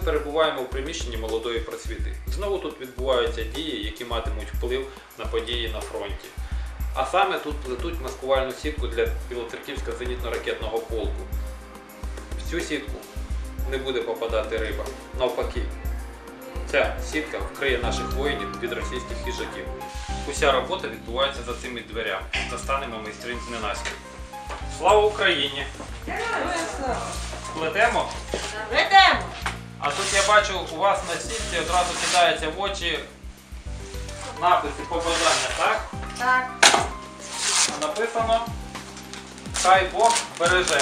перебуваємо в приміщенні молодої просвіти. Знову тут відбуваються дії, які матимуть вплив на події на фронті. А саме тут плетуть маскувальну сітку для Білоцерківського зенітно-ракетного полку. В цю сітку не буде попадати риба. Навпаки, ця сітка вкриє наших воїнів від російських хижаків. Уся робота відбувається за цими дверями. Застанемо майстринь зненацька. Слава Україні! Плетемо? Ведемо. А тут я бачу, у вас на сітці одразу кидається в очі написи побажання, так? Так. А Написано Хай Бог береже.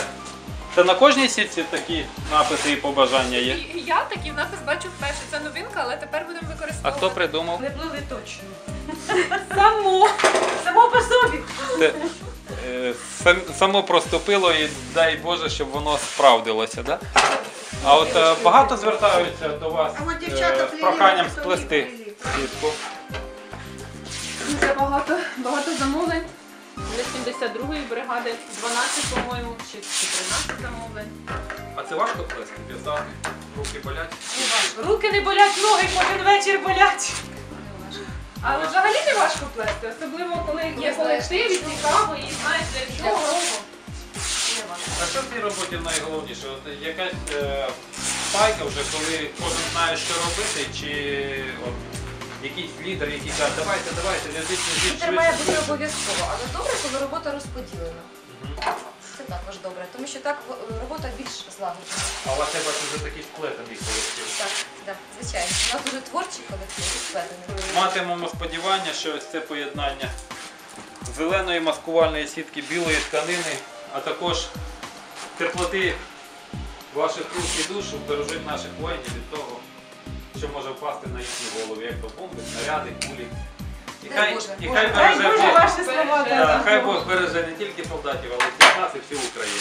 Це на кожній сітці такі написи і побажання є. І Я такий напис бачу вперше. Це новинка, але тепер будемо А використовувати. хто придумав? Не плили точно. Само. Само по собі. Це, е, сам- само проступило і дай Боже, щоб воно справдилося, да? А от е, багато звертаються до вас А от е, з плели, проханням сплести сітку. Дуже багато, багато замовлень. Для 72-ї бригади 12, по-моєму, чи чи 13 замовлень. А це важко плести? В'язати? Руки болять? Руки не болять, ноги кожен вечір болять. Але взагалі не важко плести, особливо коли є колектив і цікаво, і знаєш для чого. Що в цій роботі найголовніше? От якась е, пайка вже, коли кожен знає, що робити, чи от, якийсь лідер, який каже, давайте, давайте, в'яжіть, в'яжіть, Це має бути обов'язково, але добре, коли робота розподілена. Це також добре, тому що так в- робота більш злагоджена. А у вас я бачу вже такий сплетений колектив. Так, так, звичайно. У нас дуже творчий колектив і сплетений. Матимемо сподівання, що ось це поєднання зеленої маскувальної сітки, білої тканини, а також теплоти ваших рук і душ бережуть наших воїнів від того, що може впасти на їхні голови, як то бомби, снаряди, кулі. І хай, і хай береже Боже ваші слова. Хай Бог береже не тільки солдатів, але й нас і всю Україну.